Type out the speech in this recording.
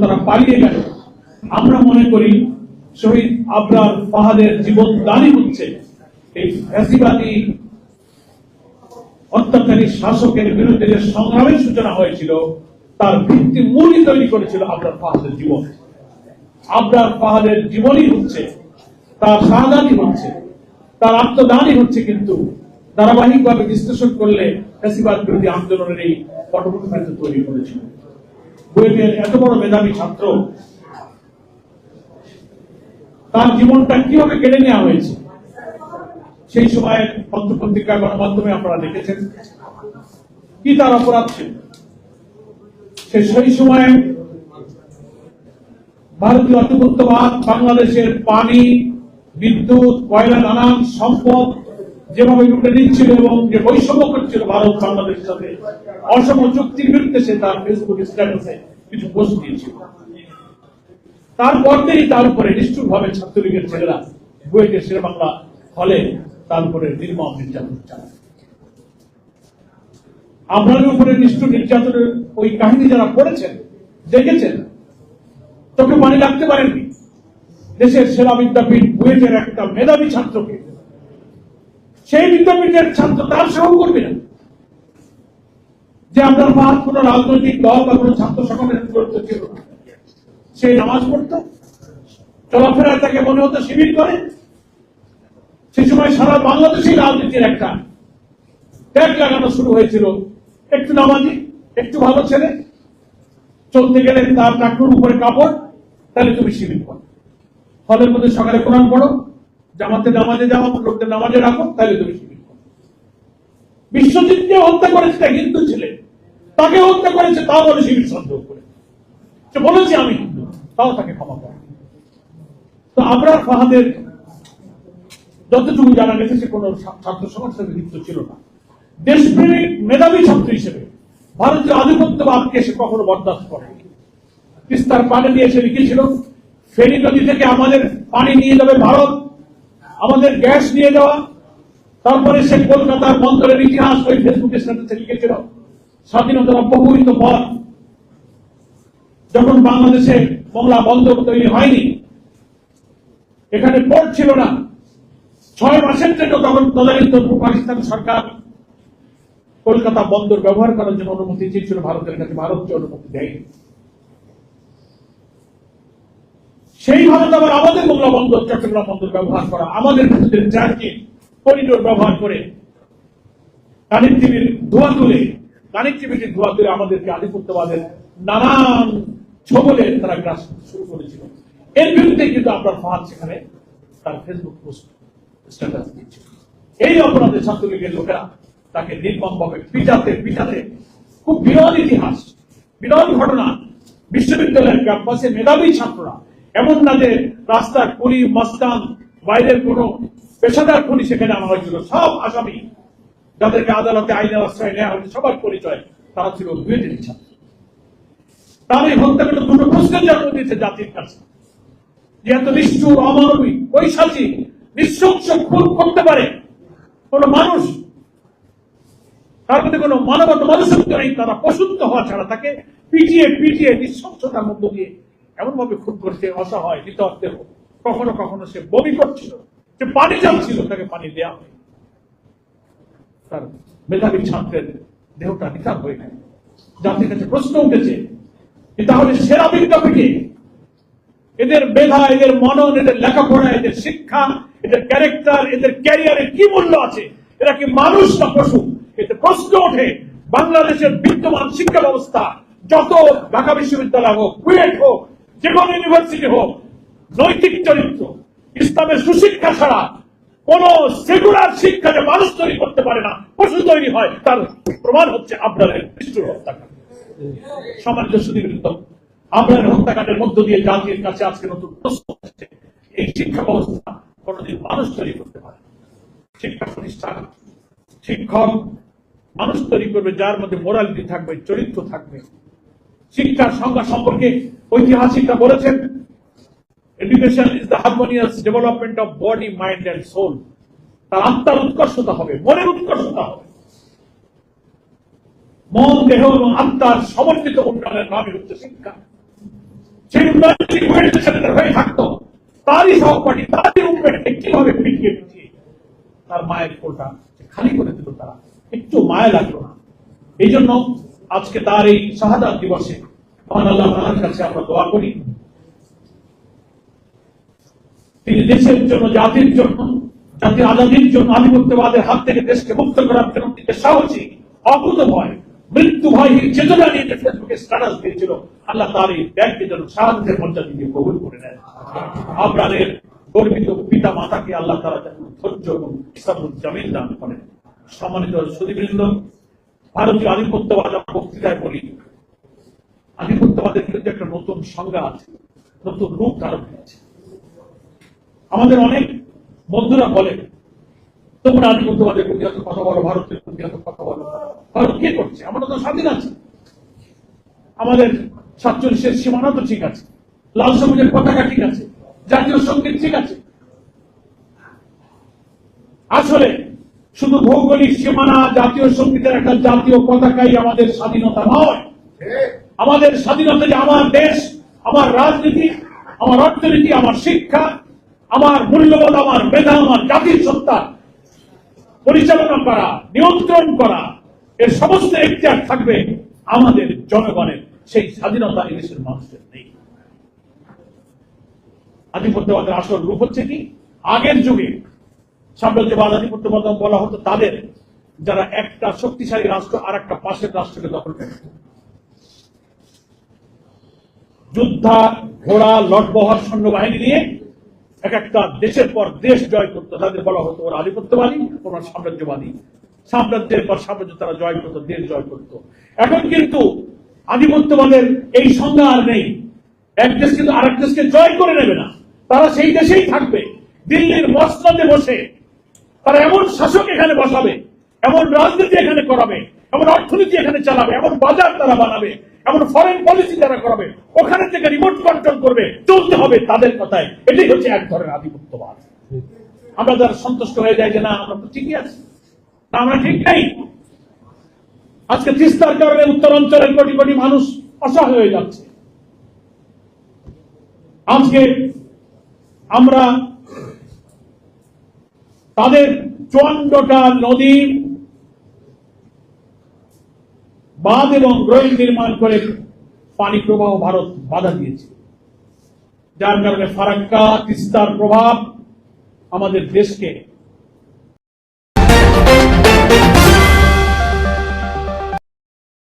তারা পালিয়ে গেল। আমরা মনে করি শহীদ আবরার ফাহাদের জীবন দানই হচ্ছে। এই ফ্যাসিবাদী অত্যাচারী শাসকের বিরুদ্ধে যে সংগ্রামের সূচনা হয়েছিল, তার ভিত্তি মূলই তৈরি করেছিল আবরার ফাহাদের জীবন। আবরার ফাহাদের জীবনই হচ্ছে, তার শাহাদানি হচ্ছে, তার আত্মদানই হচ্ছে কিন্তু ধারাবাহিকভাবে বিশ্লেষণ করলে ফ্যাসিবাদ বিরোধী আন্দোলনের এই পটভূমিতে তৈরি করেছিল। বুয়েটের এত বড় মেধাবী ছাত্র, তার জীবনটা কীভাবে কেড়ে নেওয়া হয়েছে? সেই সময় পত্রপত্রিকা গণমাধ্যমে আপনারা দেখেছেন কি তার অপরাধ ছিল। সে সেই সময়ে ভারতীয় আধিপত্যবাদ, বাংলাদেশের পানি, বিদ্যুৎ, কয়লা, নানান সম্পদ যেভাবে লুটে নিচ্ছিল এবং যে বৈষম্য করছিল ভারত, বাংলাদেশের সাথে, অসম চুক্তির বিরুদ্ধে সে তার ফেসবুক স্ট্যাটাসে কিছু পোস্ট দিয়েছিল। তারপর থেকেই তার উপরে নিষ্ঠুর ভাবে ছাত্রলীগের ছেলেরা বুয়েটের শের বাংলা হলে তার উপরে নির্মম নির্যাতন চালায়। আপনাদের উপরে নিষ্ঠুর নির্যাতনের ওই কাহিনী যারা পড়েছেন, দেখেছেন, চোখে পানি লাগতে পারেননি। দেশের সেরা বিদ্যাপীঠ বুয়েটের একটা মেধাবী ছাত্রকে, সেই বিদ্যাপীঠের ছাত্র তার সহকর্মী না। যে আপনার মাত কোন রাজনৈতিক দল বা কোন ছাত্র সংগঠনের গুরুত্ব ছিল না। সেই নামাজ পড়তো চলাফেরায় তাকে মনে হতো শিবির করে। সেই সময় সারা বাংলাদেশে রাজনীতির একটা ট্যাগ লাগানো শুরু হয়েছিল। একটু নামাজি, একটু ভালো ছেলে, চলতে গেলে তার টাকুর উপরে কাপড়, তাহলে তুমি শিবির করো। হলের মধ্যে সকালে কোরআন পড়ো, জামাতে নামাজে যাও, লোকদের নামাজে রাখো, তাহলে তুমি শিবির করো। বিশ্বজিৎকে হত্যা করেছে হিন্দু ছিলেন তাকে হত্যা করেছে, তাও বলে শিবির সন্দেহ করে। সে বলেছে আমি হিন্দু তাও তাকে ক্ষমা করে। তো আমরা ফাহাদের যতটুকু জানা গেছে, সে কোনো ছাত্র সমাজের লিপ্ত ছিল না। দেশপ্রেমিক মেধাবী ছাত্র হিসেবে ভারতীয় আধিপত্যবাদকে সে কখনো বরদাস্ত করে তিস্তার পানি নিয়ে সে লিখেছিল, ফেনী নদী থেকে আমাদের পানি নিয়ে যাবে ভারত, আমাদের গ্যাস নিয়ে যাওয়া। তারপরে সে কলকাতার বন্দরের ইতিহাস ওই ফেসবুকে স্ট্যাটাসে লিখেছিল স্বাধীনতার বহুহিত পথ। যখন বাংলাদেশে মংলা বন্দর তৈরি হয়নি, এখানে পোর্ট ছিল না। ছয় মাসের জন্য তখন তদানীত পাকিস্তান সরকার কলকাতা বন্দর ব্যবহার করার জন্য অনুমতি চেয়েছিল, ভারতের কাছে ভারতকে অনুমতি দেয়নি। সেই ভারত আবার আমাদের মোংলা বন্দর, চট্টগ্রাম বন্দর ব্যবহার করা, আমাদের ট্রানজিট করিডোর ব্যবহার করে কানেক্টিভিটির ধোয়া তুলে কানেক্টিভিটির ধোয়া তুলে আমাদেরকে আধিপত্যবাদের নানান ছবলে তারা গ্রাস শুরু করেছিল। এর বিরুদ্ধে কিন্তু আপনার ফাহাদ সেখানে তার ফেসবুক পোস্ট স্ট্যাটাস দিচ্ছিল এই অপরাধে ছাত্রলীগের লোকেরা তাকে নির্মম ভাবে পিটাতে পিটাতে খুব বিরল ইতিহাস, বিরল ঘটনা। বিশ্ববিদ্যালয়ের ক্যাম্পাসে মেধাবী ছাত্ররা, এমন না যে রাস্তার কুলি, মস্তান, বাইরের কোন পেশাদার খুনি সেখানে আনা হয়েছিল। সব আসামি যাদেরকে আদালতে আইনের আশ্রয় নেওয়া হয়েছে সবার পরিচয়, তারা ছিল দুয়েটের ছাত্র তার এই হত্যাকাণ্ড দুটো প্রশ্নের জন্ম দিয়েছে জাতির কাছে। যে এত নিষ্ঠুর, অমানবিক পৈশাচী নিঃশংস খুন করতে পারে কোন মানুষ, তার মধ্যে কোনো মানবত মানুষত্ব নেই, তারা পশুত্ব হওয়া ছাড়া তাকে পিটিয়ে পিটিয়ে নিঃশংসতার মধ্য দিয়ে এমন ভাবে খুন করছে, অসহায় নিতর্তের কখনো কখনো সে বমি করছিল, সে পানি ছিল তাকে পানি দেওয়া হয়। তার মেধাবী ছাত্রের দেহটা নিকার হয়ে গেল। জাতির কাছে প্রশ্ন উঠেছে তাহলে সেরা বিদ্যাপীঠে এদের মেধা, এদের মনন, এদের লেখাপড়া, এদের শিক্ষা, এদের ক্যারেক্টার এদের ক্যারিয়ারে কি মূল্য আছে? এরা কি মানুষ না পশু? এতে প্রশ্ন ওঠে, বাংলাদেশের বিদ্যমান শিক্ষা ব্যবস্থা যত ঢাকা বিশ্ববিদ্যালয় হোক, কুয়েট হোক, যে কোনো ইউনিভার্সিটি হোক, নৈতিক চরিত্র, ইসলামের সুশিক্ষা ছাড়া কোন সেকুলার শিক্ষা যে মানুষ তৈরি করতে পারে না। পশু তৈরি হয়, তার প্রমাণ হচ্ছে আপনাদের নিষ্ঠুর হত্যাকাণ্ড। সামঞ্জস্য বিরুদ্ধ আপনার হত্যাকাণ্ডের মধ্য দিয়ে জাতির কাছে আজকে নতুন প্রশ্ন হচ্ছে এই শিক্ষা ব্যবস্থা কোনদিন মানুষ তৈরি করতে পারে শিক্ষা প্রতিষ্ঠান, শিক্ষক মানুষ তৈরি করবে, যার মধ্যে মোরালিটি থাকবে, চরিত্র থাকবে। শিক্ষার সংজ্ঞা সম্পর্কে ঐতিহাসিকরা বলেছেন education is the harmonious development of body mind and soul তার আত্মার উৎকর্ষতা হবে, মনের উৎকর্ষতা হবে। মন, দেহ এবং আত্মার সমন্বিত উন্নয়নের নামই হচ্ছে শিক্ষা। সেই সাথে তার হয়ে থাকতো। তারই সহপাঠী, তারই উন্নয়নকে কীভাবে পিটিয়ে পিটিয়ে তার মায়ের কোলটা খালি করে দিল তারা। একটু মায়া লাগল না। এই জন্য আজকে তার এই শাহাদাত দিবসে, মহান আল্লাহ কাছে আমরা দোয়া করি। তিনি দেশের জন্য, জাতির জন্য, জাতির আজাদির জন্য আধিপত্যবাদের হাত থেকে দেশকে মুক্ত করার জন্য তিনি সাহসী, অকুত ভয়, মৃত্যু চেতনা নিয়ে ফেসবুকে স্ট্যাটাস দিয়েছিল, আল্লাহ তার এই সাহায্যের মর্যাদা দিয়ে কবুল করে নেন আপনাদের গর্বিত পিতা মাতাকে আল্লাহ তারা যেন ধৈর্য এবং জামিন দান করেন। সম্মানিত সুদীবৃন্দ ভারতীয় আধিপত্যবাদ বক্তৃতায় বলি, আধিপত্যবাদের বিরুদ্ধে একটা নতুন সংজ্ঞা আছে, নতুন রূপ ধারণ হয়েছে আমাদের অনেক বন্ধুরা বলে, তোমরা আধিপত্যবাদের প্রতি এত কথা বলো, ভারতের প্রতি এত কথা বলো। ভারত কে করছে? আমরা তো স্বাধীন আছি। আমাদের সাতচল্লিশের সীমানা তো ঠিক আছে। লাল সবুজের পতাকা ঠিক আছে। জাতীয় সংগীত ঠিক আছে। আসলে শুধু ভৌগোলিক সীমানা, জাতীয় সঙ্গীতের একটা জাতীয় পতাকাই আমাদের স্বাধীনতা নয়। আমাদের স্বাধীনতা যে আমার দেশ, আমার রাজনীতি, আমার অর্থনীতি, আমার শিক্ষা আমার মূল্যবোধ, আমার মেধা, আমার জাতির সত্তা পরিচালনা করা, নিয়ন্ত্রণ করা, এর সমস্ত এখতিয়ার থাকবে আমাদের জনগণের। সেই স্বাধীনতা এই দেশের মানুষের নেই। আধিপত্যবাদের আসল রূপ হচ্ছে কি? আগের যুগে সাম্রাজ্যবাদ আধিপত্যবাদ বলা হতো তাদের, যারা একটা শক্তিশালী রাষ্ট্র আর একটা পাশের রাষ্ট্রকে দখল করে। যোদ্ধা, ঘোড়া, লটবহর, সৈন্যবাহিনী নিয়ে এক একটা দেশের পর দেশ জয় করতো তাদের বলা হতো ওরা আধিপত্যবাদী, ওরা সাম্রাজ্যবাদী। সাম্রাজ্যের পর সাম্রাজ্য তারা জয় করতো, দেশ জয় করতো। এখন কিন্তু আধিপত্যবাদের এই সংজ্ঞা আর নেই। এক দেশ কিন্তু আরেক দেশকে জয় করে নেবে না। তারা সেই দেশেই থাকবে। দিল্লির মসনদে বসে তারা এমন শাসক এখানে বসাবে, এমন রাজনীতি এখানে করাবে, এমন অর্থনীতি এখানে চালাবে, এমন বাজার তারা বানাবে। এমন ফরেন পলিসি তারা করাবে, ওখানে থেকে রিমোট কন্ট্রোল করবে, চলতে হবে তাদের কথায়। এটাই হচ্ছে এক ধরনের আধিপত্যবাদ। আমরা যারা সন্তুষ্ট হয়ে যায় যে না, আমরা তো ঠিকই আছি আমরা ঠিক নেই। আজকে তিস্তার কারণে উত্তর অঞ্চলের কোটি কোটি মানুষ অসহায় হয়ে যাচ্ছে। আজকে আমরা তাদের চুয়ান্নটা নদী বাঁধ এবং ড্রয়িং নির্মাণ করে পানি প্রবাহ ভারত বাধা দিয়েছে। যার কারণে ফারাক্কা, তিস্তার প্রভাব আমাদের দেশকে